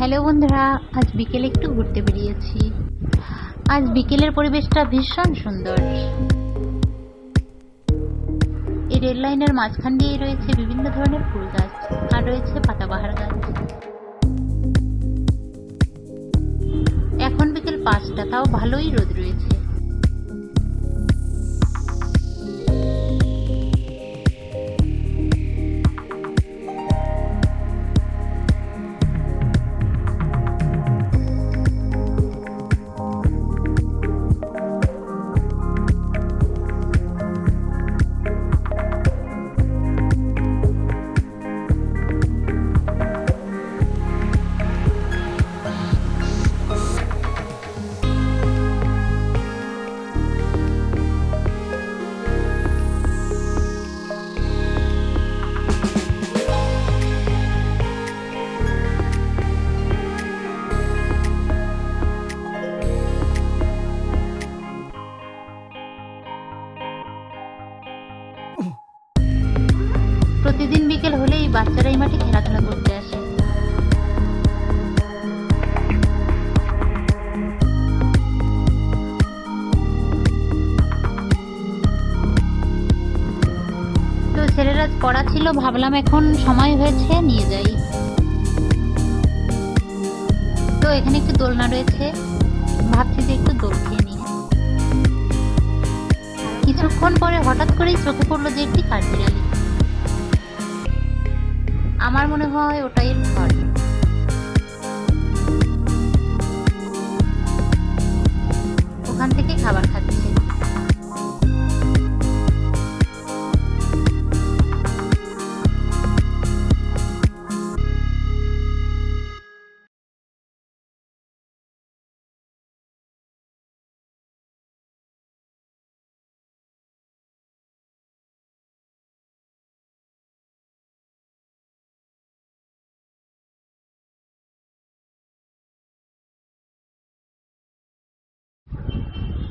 Hello বন্ধুরা, আজ বিকেলে একটু ঘুরতে বেরিয়েছি। আজ বিকেলের পরিবেশটা ভীষণ সুন্দর। এই রেল লাইনের মাঝখান দিয়ে রয়েছে বিভিন্ন ধরনের ফুল গাছ, আর রয়েছে পাতাবাহার গাছ। এখন বিকেল পাঁচটা, তাও ভালোই রোদ রয়েছে। প্রতিদিন বিকেল হলেই বাচ্চারা এই মাঠে খেলাধুলা করতে আসে। তো ছেলেরা পড়া ছিল, ভাবলাম এখন সময় হয়েছে, নিয়ে যাই। তো এখানে একটু দোলনা রয়েছে। ভাবছি যে একটু দোল খেয়ে নিই কিছুক্ষণ পরে হঠাৎ করেই চোখে পড়ল যে একটি কাঠবিড়ালি। আমার মনে হয় ওটাই ঘর।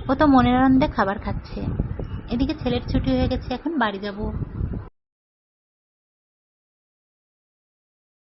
ও তো মনের আনন্দে খাবার খাচ্ছে। এদিকে ছেলের ছুটি হয়ে গেছে এখন বাড়ি যাব।